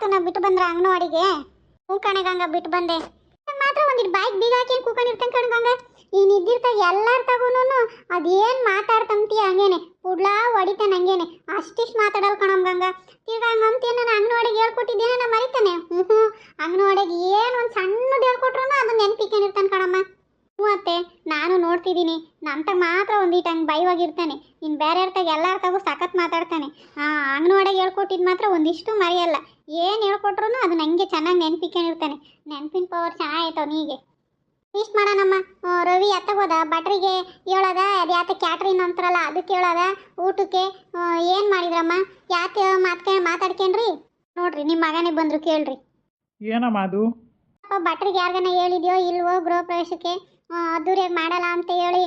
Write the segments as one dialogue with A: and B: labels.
A: ಆರ್ತನ ಬಿಟ್ಟು ಬಂದ್ರ ಅಂಗನವಾಡಿಗೆ? ಕೂಕಣಗಂಗ ಕಣೆ ಗಂಗ ಬಿಟ್ಟು ಬಂದೆ. ಮಾತ್ರ ಒಂದಿಟ್ಟು ಬೈಕ್ ಬೀಗ ಹಾಕಿ ಕೂಕೊಂಡಿರ್ತೇನೆ ಕಣ್ಗಂಗ? ಈ ನಿದ್ದಿರ್ತ ಎಲ್ಲಾರ ತಗೋನು ಅದೇನು ಮಾತಾಡ್ತಂತೀಯ ಹಂಗೇನೆ? ಉಡ್ಲಾ ಹೊಡಿತಾನೆ ಹಂಗೇನೆ? ಅಷ್ಟಿಷ್ಟ್ ಮಾತಾಡಲ್ ಕಣಂಗಂಗ. ಗಂಗ ತಿರ್ಗಾ ಹಂಗಂತೀಯ ನಾನು ಅಂಗನವಾಡಿಗೆ ಹೇಳ್ಕೊಟ್ಟಿದ್ದೇನೆ, ನಾ ಮರಿತಾನೆ. ಹ್ಞೂ ಹ್ಞೂ ಅಂಗನವಾಡಿಗೆ ಏನ್ ಒಂದು ಸಣ್ಣದು ಹೇಳ್ಕೊಟ್ರು ಅದು ನೆನ್ಪಿಕೊಂಡಿರ್ತಾನೆ ಕಣಮ್ಮ. ಹ್ಞೂ ಅತ್ತೆ, ನಾನು ನೋಡ್ತಿದ್ದೀನಿ. ನಂತ ಮಾತ್ರ ಒಂದೀಟ್ ಹಂಗೆ ಬೈವಾಗಿರ್ತಾನೆ. ಇನ್ನು ಬೇರೆ ಇರ್ತಾಗ ಎಲ್ಲರ ತಗೋ ಸಖತ್ ಮಾತಾಡ್ತಾನೆ. ಆ ಅಂಗನವಾಡಿಗೆ ಹೇಳ್ಕೊಟ್ಟಿದ್ದು ಮಾತ್ರ ಒಂದಿಷ್ಟು ಮರೆಯಲ್ಲ. ಏನು ಹೇಳ್ಕೊಟ್ರು ಅದು ನನಗೆ ಚೆನ್ನಾಗಿ ನೆನ್ಪಿಕೊಂಡಿರ್ತಾನೆ. ನೆನಪಿನ ಪವರ್ ಚೆನ್ನಾಗೈತೆ ಅವನಿಗೆ. ಇಷ್ಟು ಮಾಡೋಣಮ್ಮ. ರವಿ ಎತ್ತಗೋದ ಭಟ್ರಿಗೆ ಹೇಳೋದ ಅದು ಯಾತ ಕ್ಯಾಟ್ರಿನ್ ಅಂತಾರಲ್ಲ ಅದಕ್ಕೆ ಹೇಳೋದ ಊಟಕ್ಕೆ. ಏನು ಮಾಡಿದ್ರಮ್ಮ? ಯಾಕೆ ಮಾತ್ಕೊಂಡು ಮಾತಾಡ್ಕೊಂಡ್ರಿ? ನೋಡ್ರಿ ನಿಮ್ಮ ಮಗನೇ ಬಂದರು ಕೇಳ್ರಿ.
B: ಏನಮ್ಮ ಅದು?
A: ಭಟ್ರಿಗೆ ಯಾರಿಗಾನ ಹೇಳಿದ್ಯೋ ಇಲ್ವೋ ಗೃಹ ಪ್ರವೇಶಕ್ಕೆ? ಅದ್ದೂರಿಯಾಗಿ ಮಾಡಲ್ಲ ಅಂತ ಹೇಳಿ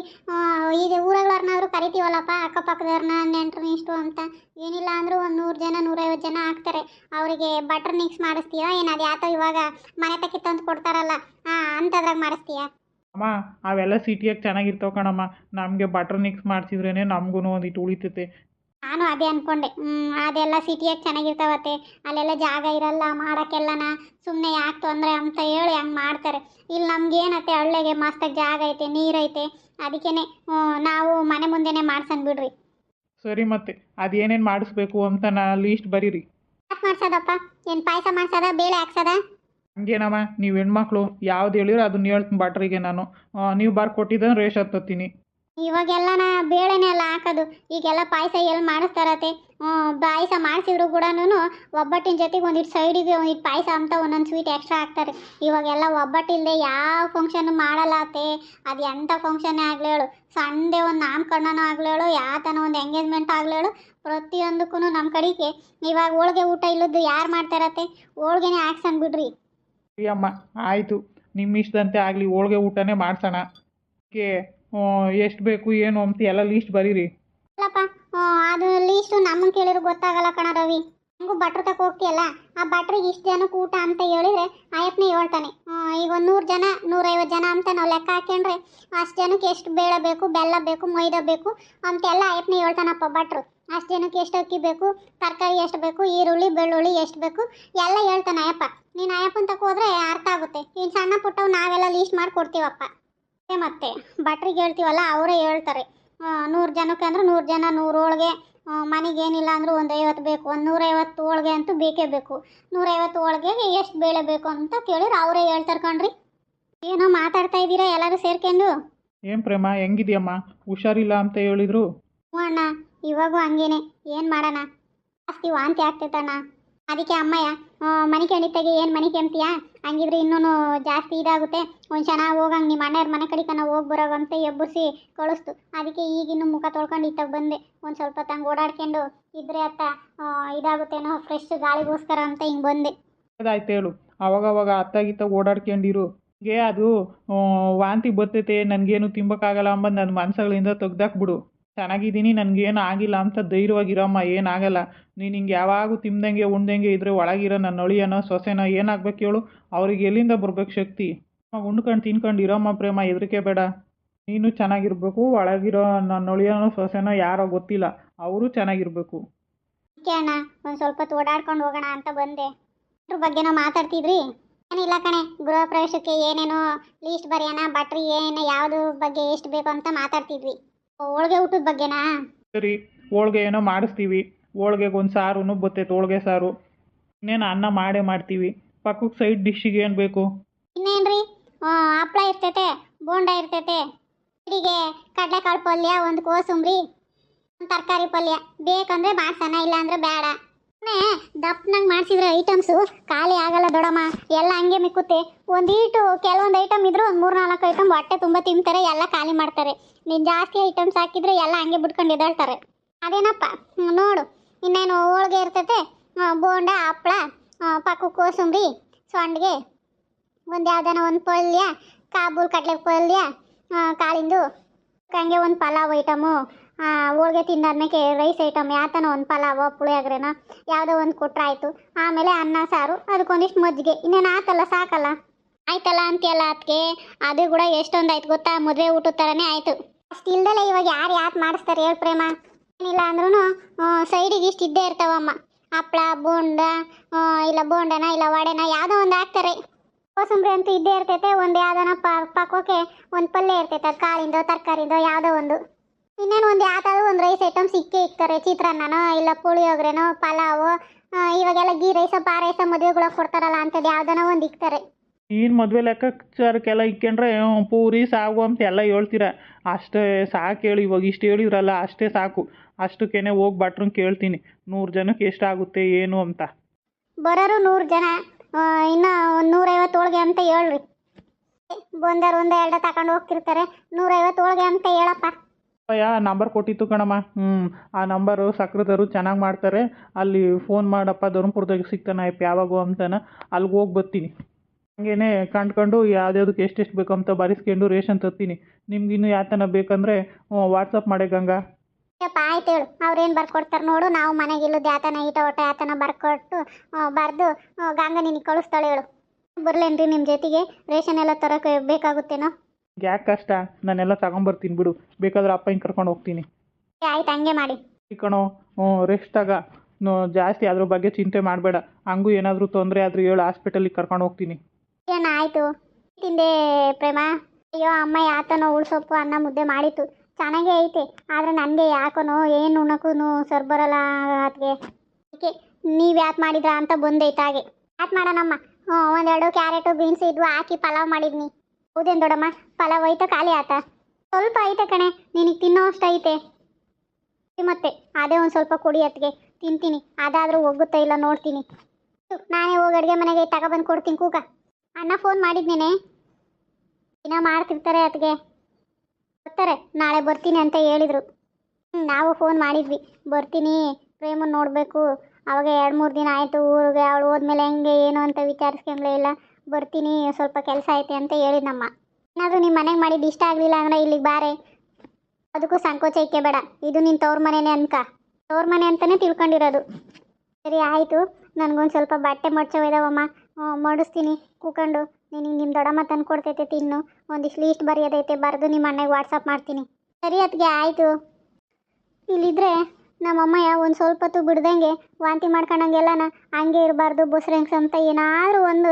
A: ಇದು ಊರಗಳವ್ರನ್ನಾದ್ರು ಕರಿತೀವಲ್ಲಪ್ಪ ಅಕ್ಕಪಕ್ಕದವ್ರನ್ನ ನೆಂಟ್ರು ಇಷ್ಟು ಅಂತ. ಏನಿಲ್ಲ ಅಂದರೂ ಒಂದು ನೂರು ಜನ ನೂರೈವತ್ತು ಜನ ಆಗ್ತಾರೆ. ಅವರಿಗೆ ಬಟರ್ ಮಿಕ್ಸ್ ಮಾಡಿಸ್ತೀಯಾ? ಏನು ಅದು ಯಾತೋ ಇವಾಗ ಮನೆ ತಕ್ಕಿ ತಂದು ಕೊಡ್ತಾರಲ್ಲ ಹಾಂ ಅಂಥದ್ರಾಗ ಮಾಡಿಸ್ತೀಯಾ?
B: ಅಮ್ಮ, ಅವೆಲ್ಲ ಸಿಟಿಯಾಗಿ ಚೆನ್ನಾಗಿರ್ತಾವೆ ಕಣಮ್ಮ. ನಮಗೆ ಬಟರ್ ಮಿಕ್ಸ್ ಮಾಡಿಸಿದ್ರೇ ನಮಗೂ ಒಂದಿಟ್ಟು ಉಳಿತೈತೆ.
A: ನಾನು ಅದೇ ಅನ್ಕೊಂಡೆ. ಹ್ಮ್, ಅದೆಲ್ಲ ಸಿಟಿಯಾಗಿ ಚೆನ್ನಾಗಿರ್ತಾವತ್ತೆ. ಅಲ್ಲೆಲ್ಲ ಜಾಗ ಇರಲ್ಲ ಮಾಡೋಕ್ಕೆಲ್ಲನ. ಸುಮ್ಮನೆ ಯಾಕೆ ತೊಂದರೆ ಅಂತ ಹೇಳಿ ಹಂಗೆ ಮಾಡ್ತಾರೆ. ಇಲ್ಲಿ ನಮ್ಗೇನತ್ತೆ ಹಳ್ಳಿಗೆ ಮಸ್ತಾಗಿ ಜಾಗ ಐತೆ ನೀರೈತೆ ಅದಕ್ಕೇ ನಾವು ಮನೆ ಮುಂದೆನೇ ಮಾಡ್ಸನ್ ಬಿಡ್ರಿ.
B: ಸರಿ ಮತ್ತೆ ಅದೇನೇನು ಮಾಡಿಸ್ಬೇಕು ಅಂತ ನಾ ಲೀಸ್ಟ್ ಬರೀರಿ.
A: ಯಾಕೆ ಮಾಡ್ಸೋದಪ್ಪ? ಏನು ಪಾಯಸ ಮಾಡ್ಸೋದ ಬೇಳೆ ಹಾಕ್ಸೋದ?
B: ಹಂಗೇನಮ್ಮ ನೀವು ಹೆಣ್ಮಕ್ಳು ಯಾವ್ದು ಹೇಳಿರೋ ಅದನ್ನ ಹೇಳ್ತೀನಿ ಬಟ್ರಿಗೆ ನಾನು. ನೀವು ಬರ್ಕೊಟ್ಟಿದ್ದ ರೇಷ್ ಹತ್ತತ್ತೀನಿ.
A: ಇವಾಗೆಲ್ಲನ ಬೇಳೆನೇ ಎಲ್ಲ ಹಾಕೋದು. ಈಗೆಲ್ಲ ಪಾಯಸ ಎಲ್ಲಿ ಮಾಡಿಸ್ತಾರತ್ತೆ ಪಾಯಸ ಮಾಡಿಸಿದ್ರು ಕೂಡ ಒಬ್ಬಟ್ಟಿನ ಜೊತೆಗೆ ಒಂದಿಟ್ಟು ಸೈಡಿಗೆ ಒಂದಿಟ್ಟು ಪಾಯಸ ಅಂತ ಒಂದೊಂದು ಸ್ವೀಟ್ ಎಕ್ಸ್ಟ್ರಾ ಹಾಕ್ತಾರೆ. ಇವಾಗೆಲ್ಲ ಒಬ್ಬಟ್ಟಿಲ್ಲದೆ ಯಾವ ಫಂಕ್ಷನ್ ಮಾಡಲ್ಲ ಅತ್ತೆ. ಅದು ಎಂಥ ಫಂಕ್ಷನ್ನೇ ಆಗ್ಲಿ ಹೇಳು. ಸಂಡೆ ಒಂದು ನಾಮಕರಣನೂ ಹೇಳು ಯಾವ ತನ ಒಂದು ಎಂಗೇಜ್ಮೆಂಟ್ ಹೇಳು. ಪ್ರತಿಯೊಂದಕ್ಕೂ ನಮ್ಮ ಕಡೆಗೆ ಇವಾಗ ಹೋಳ್ಗೆ ಊಟ ಇಲ್ಲದ್ದು ಯಾರು ಮಾಡ್ತಾರತ್ತೆ? ಹೋಳ್ಗೆನೇ ಹಾಕ್ಸನ್ ಬಿಡ್ರಿ.
B: ಅಮ್ಮ, ಆಯಿತು. ನಿಮ್ಮ ಇಷ್ಟದಂತೆ ಆಗಲಿ ಹೋಳ್ಗೆ ಊಟನೇ ಮಾಡ್ಸೋಣ. ಕೆ ಎಷ್ಟು ಬೇಕು, ಏನು ಅಂತ ಎಲ್ಲ ಲೀಸ್ಟ್ ಬರೀರಿ.
A: ಅಲ್ಲಪ್ಪ ಅದು ಲೀಸ್ಟು ನಮ್ಮನ್ನು ಕೇಳಿದ್ರು ಗೊತ್ತಾಗಲ್ಲ ಕಣ ರವಿ. ಹಂಗೂ ಭಟ್ರು ತಕ ಹೋಗ್ತೀಯಲ್ಲ, ಆ ಭಟ್ರಿಗೆ ಇಷ್ಟು ಜನಕ್ಕೆ ಊಟ ಅಂತ ಹೇಳಿದ್ರೆ ಆಯಪ್ಪನೇ ಹೇಳ್ತಾನೆ. ಈಗ ಒಂದು ನೂರು ಜನ ನೂರೈವತ್ತು ಜನ ಅಂತ ನಾವು ಲೆಕ್ಕ ಹಾಕೊಂಡ್ರೆ ಅಷ್ಟು ಜನಕ್ಕೆ ಎಷ್ಟು ಬೇಳೆ ಬೇಕು, ಬೆಲ್ಲ ಬೇಕು, ಮೈದಾ ಬೇಕು ಅಂತೆಲ್ಲ ಆಯಪ್ಪನೇ ಹೇಳ್ತಾನಪ್ಪ ಭಟ್ರು. ಅಷ್ಟು ಜನಕ್ಕೆ ಎಷ್ಟು ಅಕ್ಕಿ ಬೇಕು, ತರಕಾರಿ ಎಷ್ಟು ಬೇಕು, ಈರುಳ್ಳಿ, ಬೆಳ್ಳುಳ್ಳಿ ಎಷ್ಟು ಬೇಕು, ಎಲ್ಲ ಹೇಳ್ತಾನೆ ಆಯಪ್ಪ. ನೀನು ಆಯಪ್ಪನ ತಕ ಹೋದ್ರೆ ಅರ್ಥ ಆಗುತ್ತೆ. ಇನ್ನು ಸಣ್ಣ ಪುಟ್ಟವು ನಾವೆಲ್ಲ ಲೀಸ್ಟ್ ಮಾಡಿ ಕೊಡ್ತೀವಪ್ಪ. ಅದೇ ಮತ್ತೆ ಭಟ್ರಿಗೆ ಹೇಳ್ತೀವಲ್ಲ ಅವರೇ ಹೇಳ್ತಾರೆ. ನೂರು ಜನಕ್ಕೆ ಅಂದ್ರೆ ನೂರು ಜನ ನೂರು ಹೋಳ್ಗೆ ಮನೆಗೆ ಏನಿಲ್ಲ ಅಂದರೂ ಒಂದು ಐವತ್ತು ಬೇಕು ಒಂದು ನೂರೈವತ್ತು ಹೋಳ್ಗೆ ಅಂತೂ ಬೇಕೇ ಬೇಕು. ನೂರೈವತ್ತು ಹೋಳ್ಗೆಗೆ ಎಷ್ಟು ಬೇಳೆ ಬೇಕು ಅಂತ ಕೇಳಿದ್ರೆ ಅವರೇ ಹೇಳ್ತಾರೆ ಕಣ್ರಿ. ಏನೋ ಮಾತಾಡ್ತಾ ಇದ್ದೀರಾ ಎಲ್ಲರೂ ಸೇರ್ಕೊಂಡು?
B: ಏನು ಪ್ರೇಮ ಹೆಂಗಿದ್ಯಮ್ಮ? ಹುಷಾರಿಲ್ಲ ಅಂತ ಹೇಳಿದ್ರು?
A: ಹ್ಞೂ ಅಣ್ಣ ಇವಾಗೂ ಹಂಗೇನೆ. ಏನು ಮಾಡೋಣ? ಜಾಸ್ತಿ ವಾಂತಿ ಆಗ್ತೈತಣ್ಣ. ಅದಕ್ಕೆ ಅಮ್ಮಯ್ಯ ಮನೆ ಕೆಣಿತಾಗೆ ಏನು ಮನೆ ಕೆಂತೀಯಾ ಹಂಗಿದ್ರೆ ಇನ್ನೂ ಜಾಸ್ತಿ ಇದಾಗುತ್ತೆ. ಒಂದು ಚೆನ್ನಾಗಿ ಹೋಗಂಗೆ ನಿಮ್ಮ ಅಣ್ಣವ್ರ ಮನೆ ಕಡೆಗೆ ಹೋಗಿ ಬರೋಗಂತ ಎಬ್ಬರಿಸಿ ಕಳಿಸ್ತು. ಅದಕ್ಕೆ ಈಗಿನ್ನು ಮುಖ ತೊಳ್ಕೊಂಡು ಇತ್ತಾಗ ಬಂದೆ. ಒಂದು ಸ್ವಲ್ಪ ತಂಗೆ ಓಡಾಡ್ಕೊಂಡು ಇದ್ರೆ ಅತ್ತ ಇದಾಗುತ್ತೆನೋ ಫ್ರೆಶ್ ಗಾಳಿಗೋಸ್ಕರ ಅಂತ ಹಿಂಗೆ ಬಂದೆ.
B: ಅದಾಯ್ತು ಹೇಳು. ಅವಾಗವಾಗ ಅತ್ತಾಗಿತ್ತ ಓಡಾಡ್ಕೊಂಡಿರು. ಗೆ ಅದು ವಾಂತಿ ಬರ್ತೈತೆ, ನನಗೇನು ತಿಂಬಕ್ಕಾಗಲ್ಲ ಅಂಬಂದು ನನ್ನ ಮನಸ್ಸುಗಳಿಂದ ತೆಗ್ದಾಕ್ಬಿಡು ಚೆನ್ನಾಗಿದ್ದೀನಿ, ನನಗೇನು ಆಗಿಲ್ಲ ಅಂತ ಧೈರ್ಯವಾಗಿರಮ್ಮ ಏನಾಗಲ್ಲ ನೀನು ಹಿಂಗೆ ಯಾವಾಗೂ ತಿಂದಂಗೆ ಉಣ್ದಂಗೆ ಇದ್ರೆ ಒಳಗಿರೋ ನನ್ನ ಅಳಿಯನೋ ಸೊಸೆನೋ ಏನಾಗ್ಬೇಕು ಹೇಳು? ಅವ್ರಿಗೆ ಎಲ್ಲಿಂದ ಬರ್ಬೇಕು ಶಕ್ತಿ? ಉಣ್ಕೊಂಡು ತಿನ್ಕೊಂಡು ಇರೋಮ್ಮ ಪ್ರೇಮ, ಹೆದರಿಕೆ ಬೇಡ. ನೀನು ಚೆನ್ನಾಗಿರ್ಬೇಕು, ಒಳಗಿರೋ ನನ್ನ ಅಳಿಯನೋ ಸೊಸೆನೋ ಯಾರೋ ಗೊತ್ತಿಲ್ಲ. ಅವರು ಚೆನ್ನಾಗಿರ್ಬೇಕು.
A: ಅಣ್ಣ, ಒಂದು ಸ್ವಲ್ಪ ಓಡಾಡ್ಕೊಂಡು ಹೋಗೋಣ ಅಂತ ಬಂದೆ. ಅದ್ರ ಬಗ್ಗೆನೋ ಮಾತಾಡ್ತಿದ್ರಿ? ಏನಿಲ್ಲ ಕಣೆ, ಗೃಹ ಪ್ರವೇಶಕ್ಕೆ ಏನೇನೋ ಲೀಸ್ಟ್ ಬರೆಯೋಣ ಬಟ್ರಿ ಏನೇನೋ ಯಾವುದು ಬಗ್ಗೆ ಎಷ್ಟು ಬೇಕು ಅಂತ ಮಾತಾಡ್ತಿದ್ವಿ. ಹೋಳ್ಗೆ ಊಟದ ಬಗ್ಗೆನಾ?
B: ಸರಿ ಹೋಳ್ಗೆ ಏನೋ ಮಾಡಿಸ್ತೀವಿ. ಹೋಳ್ಗೆಗೆ ಒಂದು ಸಾರು ಬರ್ತೈತೆ ಹೋಳ್ಗೆ ಸಾರು. ಇನ್ನೇನು ಅನ್ನ ಮಾಡೇ ಮಾಡ್ತೀವಿ. ಪಕ್ಕಕ್ಕೆ ಸೈಡ್ ಡಿಶ್ಶಿಗೆ ಏನು ಬೇಕು?
A: ಇನ್ನೇನ್ರಿ? ರೀ ಹಪ್ಳ ಇರ್ತೈತೆ ಬೋಂಡ ಇರ್ತೈತೆ ಇಡಿಗೆ ಕಡಲೆಕಾಳು ಪಲ್ಯ ಒಂದು ಕೋಸುಂಬ್ರಿ ಒಂದು ತರಕಾರಿ ಪಲ್ಯ. ಬೇಕಂದ್ರೆ ಮಾಡ್ಸೋಣ ಇಲ್ಲಾಂದ್ರೆ ಬೇಡ ದಪ್ಪನಂಗೆ ಮಾಡಿಸಿದ್ರೆ ಐಟಮ್ಸು ಖಾಲಿ ಆಗಲ್ಲ ದೊಡಮ್ಮ. ಎಲ್ಲ ಹಂಗೆ ಮಿಕ್ಕುತ್ತೆ. ಒಂದೀಟು ಕೆಲವೊಂದು ಐಟಮ್ ಇದ್ರು ಒಂದು ಮೂರು ನಾಲ್ಕು ಐಟಮ್ ಹೊಟ್ಟೆ ತುಂಬ ತಿಂತಾರೆ, ಎಲ್ಲ ಖಾಲಿ ಮಾಡ್ತಾರೆ. ನೀನು ಜಾಸ್ತಿ ಐಟಮ್ಸ್ ಹಾಕಿದ್ರೆ ಎಲ್ಲ ಹಂಗೆ ಬಿಟ್ಕೊಂಡು ಎದ್ದಾಳ್ತಾರೆ. ಅದೇನಪ್ಪ? ನೋಡು, ಇನ್ನೇನು ಹೋಳ್ಗೆ ಇರ್ತೈತೆ ಬೋಂಡ ಹಪ್ಪಳ ಪಕ್ಕು ಕೋಸಂಬರಿ ಸೊಂಡಿಗೆ ಒಂದು ಯಾವ್ದಾನ ಒಂದು ಪಲ್ಯ, ಕಾಬೂಲ್ ಕಡಲೆ ಪಲ್ಯ ಕಾಳಿಂದು, ಹಂಗೆ ಒಂದು ಪಲಾವ್ ಐಟಮು. ಹೋಳ್ಗೆ ತಿಂದಾದ್ಮೇಲೆ ರೈಸ್ ಐಟಮ್ ಯಾತನ ಒಂದು ಪಲಾವ್ ಪುಳಿಯೋಗ್ರೆನ ಯಾವುದೋ ಒಂದು ಕೊಟ್ಟರೆ ಆಮೇಲೆ ಅನ್ನ, ಸಾರು ಅದಕ್ಕೊಂದಿಷ್ಟು ಮಜ್ಜಿಗೆ. ಇನ್ನೇನು ಆತಲ್ಲ, ಸಾಕಲ್ಲ? ಆಯ್ತಲ್ಲ ಅಂತೀಯಲ್ಲ ಅದಕ್ಕೆ ಅದು ಕೂಡ ಎಷ್ಟೊಂದು ಆಯ್ತು ಗೊತ್ತಾ? ಮದುವೆ ಊಟದ ಥರನೇ ಆಯಿತು. ಅಷ್ಟು ಇಲ್ದಲೇ ಇವಾಗ ಯಾರು ಯಾಕೆ ಮಾಡಿಸ್ತಾರೆ ಹೇಳಿ ಪ್ರೇಮ? ಏನಿಲ್ಲ ಅಂದ್ರೂ ಸೈಡಿಗೆ ಇಷ್ಟು ಇದ್ದೇ ಇರ್ತಾವಮ್ಮ ಹಪ್ಳ, ಬೋಂಡ ಇಲ್ಲ ಬೋಂಡನ, ಇಲ್ಲ ವಡೆನ, ಯಾವುದೋ ಒಂದು ಹಾಕ್ತಾರೆ. ಕೋಸಂಬರಿ ಅಂತೂ ಇದ್ದೇ ಇರ್ತೈತೆ. ಒಂದು ಯಾವ್ದನ ಪಾಕೋಕೆ ಒಂದು ಪಲ್ಯ ಇರ್ತೈತೆ. ಅದು ಕಾಳಿಂದೋ, ತರಕಾರಿಂದೋ, ಯಾವುದೋ ಒಂದು. ಇನ್ನೇನು ಒಂದು ಯಾವ್ದಾದ್ರು ಒಂದು ರೈಸ್ ಐಟಮ್ ಸಿಕ್ಕೇ ಇಕ್ತಾರೆ. ಚಿತ್ರಾನ್ನನೋ ಇಲ್ಲ ಪುಳಿಯೋಗ್ರೆನೋ ಪಲಾವು ಇವಾಗೆಲ್ಲ ಗೀ ರೈಸ ಪಾ ರೈಸ ಮದುವೆಗಳಿಗೆ ಕೊಡ್ತಾರಲ್ಲ ಅಂಥದ್ದು ಯಾವ್ದನ ಒಂದು ಇಕ್ತಾರೆ.
B: ಏನು ಮದುವೆ ಲೆಕ್ಕಾಚಾರಕ್ಕೆಲ್ಲ ಇಕ್ಕೊಂಡ್ರೆ ಹ್ಮ್, ಪೂರಿ ಸಾಗು ಅಂತ ಎಲ್ಲ ಹೇಳ್ತೀರ. ಅಷ್ಟೇ ಸಾಕು ಹೇಳಿ ಇವಾಗ ಇಷ್ಟು ಹೇಳಿದ್ರಲ್ಲ ಅಷ್ಟೇ ಸಾಕು. ಅಷ್ಟಕ್ಕೇನೆ ಹೋಗಿ ಭಟ್ರನ್ನ ಕೇಳ್ತೀನಿ. ನೂರು ಜನಕ್ಕೆ ಎಷ್ಟಾಗುತ್ತೆ ಏನು ಅಂತ.
A: ಬರೋರು ನೂರು ಜನ ಆ, ಇನ್ನ ಒಂದು ನೂರೈವತ್ತು ಹೋಳ್ಗೆ ಅಂತ ಹೇಳ್ರಿ. ಬಂದವರು ಒಂದು ಎರಡು ತಗೊಂಡು ಹೋಗ್ತಿರ್ತಾರೆ. ನೂರೈವತ್ತು ಹೋಳ್ಗೆ ಅಂತ ಹೇಳಪ್ಪ.
B: ಅಯ್ಯ ನಂಬರ್ ಕೊಟ್ಟಿತ್ತು ಕಣಮ್ಮ. ಹ್ಞೂ ಆ ನಂಬರು ಸಕ್ರದವರು ಚೆನ್ನಾಗಿ ಮಾಡ್ತಾರೆ. ಅಲ್ಲಿ ಫೋನ್ ಮಾಡಪ್ಪ ಧರ್ಮಪುರದಾಗ ಸಿಗ್ತಾನೆ ಅಯ್ಯಪ್ಪ ಯಾವಾಗೋ ಅಂತಾನೆ. ಅಲ್ಲಿಗೆ ಹೋಗಿ ಬರ್ತೀನಿ. ಹಂಗೇನೆ ಕಂಡ್ಕೊಂಡು ಯಾವ್ದ್ಯಾವ್ದಕ್ಕೆ ಎಷ್ಟೆಷ್ಟು ಬೇಕು ಅಂತ ಬರೆಸ್ಕೊಂಡು ರೇಷನ್ ತರ್ತೀನಿ. ನಿಮ್ಗಿನ್ನು ಯಾತನ ಬೇಕಂದರೆ ವಾಟ್ಸಪ್ ಮಾಡೇ ಗಂಗಾ.
A: ಆಯ್ತು ಹೇಳು. ಅವ್ರೇನು ಬರ್ಕೊಡ್ತಾರೆ ನೋಡು. ನಾವು ಮನೆಗೆ ಇಲ್ಲದ ಯಾತನ ಈಟ ಒಟ್ಟ ಯಾತನ ಬರ್ಕೊಟ್ಟು ಬರೆದು ಗಂಗ ನಿನಗೆ ಕಳಿಸ್ತಾಳೆ ಹೇಳು. ಬರ್ಲೇನ್ರಿ ನಿಮ್ಮ ಜೊತೆಗೆ. ರೇಷನ್ ಎಲ್ಲ ತರೋಕೆ ಬೇಕಾಗುತ್ತೇನೋ?
B: ಯಾಕೆ ಕಷ್ಟ? ನಾನೆಲ್ಲ ತಗೊಂಬರ್ತೀನಿ ಬಿಡು. ಬೇಕಾದ್ರೆ ಅಪ್ಪ ಹಿಂಗೆ ಕರ್ಕೊಂಡು ಹೋಗ್ತೀನಿ.
A: ಆಯ್ತು ಹಂಗೆ ಮಾಡಿ.
B: ಕಣೋ ಹ್ಞೂ ರೆಸ್ಟ್ ಆಗ. ಜಾಸ್ತಿ ಅದ್ರ ಬಗ್ಗೆ ಚಿಂತೆ ಮಾಡಬೇಡ. ಹಂಗೂ ಏನಾದರೂ ತೊಂದರೆ ಆದರೂ ಹೇಳು ಹಾಸ್ಪಿಟಲಿಗೆ ಕರ್ಕೊಂಡು ಹೋಗ್ತೀನಿ.
A: ಏನ ಆಯ್ತು? ತಿಂದೆ ಪ್ರೇಮ. ಅಯ್ಯೋ ಅಮ್ಮ ಯಾತನೋ ಉಳ್ಸೊಪ್ಪು ಅನ್ನ ಮುದ್ದೆ ಮಾಡಿತ್ತು. ಚೆನ್ನಾಗೇ ಐತೆ. ಆದರೆ ನನಗೆ ಯಾಕನೋ ಏನು ಉಣ್ಣಕ್ಕೂ ಸರ್ ಬರಲ್ಲ ಅದಕ್ಕೆ ಅದಕ್ಕೆ ನೀವು ಯಾಕೆ ಮಾಡಿದ್ರಾ ಅಂತ ಬಂದೈತೆ ಹಾಗೆ. ಯಾಕೆ ಮಾಡೋಣಮ್ಮ? ಹ್ಞೂ ಒಂದೆರಡು ಕ್ಯಾರೆಟು ಬೀನ್ಸ್ ಇದ್ವು ಹಾಕಿ ಪಲಾವ್ ಮಾಡಿದ್ನಿ. ಹೌದೇನು ದೊಡಮ್ಮ ಪಲಾವ್ ಐತೆ, ಖಾಲಿ ಆತ? ಸ್ವಲ್ಪ ಐತೆ ಕಣೆ, ನಿನಗೆ ತಿನ್ನೋ ಅಷ್ಟು ಐತೆ ಮತ್ತೆ, ಅದೇ ಒಂದು ಸ್ವಲ್ಪ ಕೊಡಿ ಅತ್ತಿಗೆ, ತಿಂತೀನಿ. ಅದಾದರೂ ಹೋಗುತ್ತಾ ಇಲ್ಲ ನೋಡ್ತೀನಿ. ನಾನೇ ಹೋಗಿ ಅಡುಗೆ ಮನೆಗೆ ತಗೊಬಂದು ಕೊಡ್ತೀನಿ, ಕೂಗ. ಅಣ್ಣ ಫೋನ್ ಮಾಡಿದ್ನೇನೆ? ದಿನ ಮಾಡ್ತಿರ್ತಾರೆ ಅತ್ತಿಗೆ. ಬರ್ತಾರೆ, ನಾಳೆ ಬರ್ತೀನಿ ಅಂತ ಹೇಳಿದರು. ನಾವು ಫೋನ್ ಮಾಡಿದ್ವಿ. ಬರ್ತೀನಿ, ಪ್ರೇಮನ್ ನೋಡಬೇಕು. ಅವಾಗ ಎರಡು ಮೂರು ದಿನ ಆಯಿತು, ಊರಿಗೆ, ಅವಳು ಹೋದ್ಮೇಲೆ ಹೆಂಗೆ, ಏನು ಅಂತ ವಿಚಾರಿಸ್ಕೊಂಡ್ಲೇ ಇಲ್ಲ. ಬರ್ತೀನಿ, ಸ್ವಲ್ಪ ಕೆಲಸ ಐತೆ ಅಂತ ಹೇಳಿದ್ನಮ್ಮ. ಏನಾದರೂ ನಿಮ್ಮ ಮನೆಗೆ ಮಾಡಿದ್ದು ಇಷ್ಟ ಆಗಲಿಲ್ಲ ಅಂದರೆ ಇಲ್ಲಿಗೆ ಬಾರೆ. ಅದಕ್ಕೂ ಸಂಕೋಚ ಇಕ್ಕೆ ಬೇಡ. ಇದು ನಿನ್ನ ತವ್ರ ಮನೆನೇ ಅನ್ಕ. ತವ್ರ ಮನೆ ಅಂತಲೇ ತಿಳ್ಕೊಂಡಿರೋದು. ಸರಿ, ಆಯಿತು. ನನಗೊಂದು ಸ್ವಲ್ಪ ಬಟ್ಟೆ ಮಡ್ಚವಿದಾವಮ್ಮ ಮಡಿಸ್ತೀನಿ. ಕೂಕೊಂಡು ನಿನಗೆ ನಿಮ್ಮ ದೊಡ್ಡಮ್ಮ ತಂದು ಕೊಡ್ತೈತೆ ತಿನ್ನು. ಒಂದಿಷ್ಟು ಲೀಸ್ಟ್ ಬರೆಯೋದೈತೆ. ಬರೆದು ನಿಮ್ಮ ಅಣ್ಣಗೆ ವಾಟ್ಸಪ್ ಮಾಡ್ತೀನಿ. ಸರಿ ಅದಕ್ಕೆ ಆಯಿತು. ಇಲ್ಲಿದ್ರೆ ನಮ್ಮಮ್ಮಯ್ಯ ಒಂದು ಸ್ವಲ್ಪ ಹೊತ್ತು ಬಿಡ್ದಂಗೆ ವಾಂತಿ ಮಾಡ್ಕೊಂಡಂಗೆಲ್ಲನ ಹಂಗೆ ಇರಬಾರ್ದು, ಬಸ್ರೆಂಗ್ಸ್ ಅಂತ ಏನಾದರೂ ಒಂದು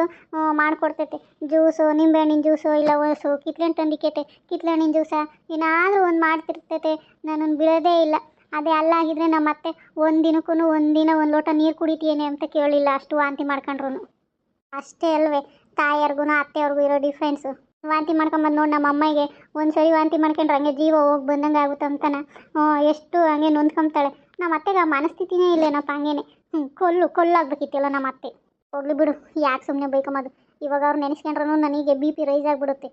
A: ಮಾಡಿಕೊಡ್ತೈತೆ. ಜ್ಯೂಸು, ನಿಂಬೆಹಣ್ಣಿನ ಜ್ಯೂಸು ಇಲ್ಲ ಒಸು ಕಿತ್ಳೆಹಣ್ಣು ತಂದಿಕೈತೆ. ಕಿತ್ಳೆಹಣ್ಣಿನ ಜ್ಯೂಸ ಏನಾದರೂ ಒಂದು ಮಾಡ್ತಿರ್ತೈತೆ ನನ್ನನ್ನು ಬಿಡೋದೇ ಇಲ್ಲ. ಅದೇ ಅಲ್ಲ ಆಗಿದ್ರೆ ನಮ್ಮ ಅತ್ತೆ ಒಂದು ದಿನಕ್ಕೂ ಒಂದಿನ ಒಂದು ಲೋಟ ನೀರು ಕುಡಿತೀನಿ ಅಂತ ಕೇಳಿಲ್ಲ ಅಷ್ಟು ವಾಂತಿ ಮಾಡ್ಕೊಂಡ್ರು ಅಷ್ಟೇ ಅಲ್ವೇ ತಾಯಿಯರ್ಗು ಅತ್ತೆಯವ್ರಿಗೂ ಇರೋ ಡಿಫ್ರೆನ್ಸು ವಾಂತಿ ಮಾಡ್ಕೊಂಬಂದು ನೋಡಿ ನಮ್ಮ ಅಮ್ಮಗೆ. ಒಂದು ಸರಿ ವಾಂತಿ ಮಾಡ್ಕೊಂಡ್ರೆ ಹಂಗೆ ಜೀವ ಹೋಗಿ ಬಂದಂಗೆ ಆಗುತ್ತೆ ಅಂತಾನ. ಎಷ್ಟು ಹಂಗೆ ನೊಂದ್ಕೊಂತಾಳೆ ನಮ್ಮ ಅತ್ತೆಗೆ ಆ ಮನಸ್ಥಿತಿನೇ ಇಲ್ಲೇನಪ್ಪ ಹಂಗೇನೆ. ಹ್ಞೂ, ಕೊಲ್ಲು ಕೊಲ್ಲಾಗ್ಬೇಕಿತ್ತಲ್ಲ ನಮ್ಮ ಅತ್ತೆ. ಹೋಗ್ಲಿ ಬಿಡು, ಯಾಕೆ ಸುಮ್ಮನೆ ಬೈಕೊಂಬೋದು. ಇವಾಗ ಅವ್ರು ನೆನೆಸ್ಕೊಂಡ್ರೂ ನನಗೆ ಬಿ ಪಿ ರೈಸ್ ಆಗಿಬಿಡುತ್ತೆ.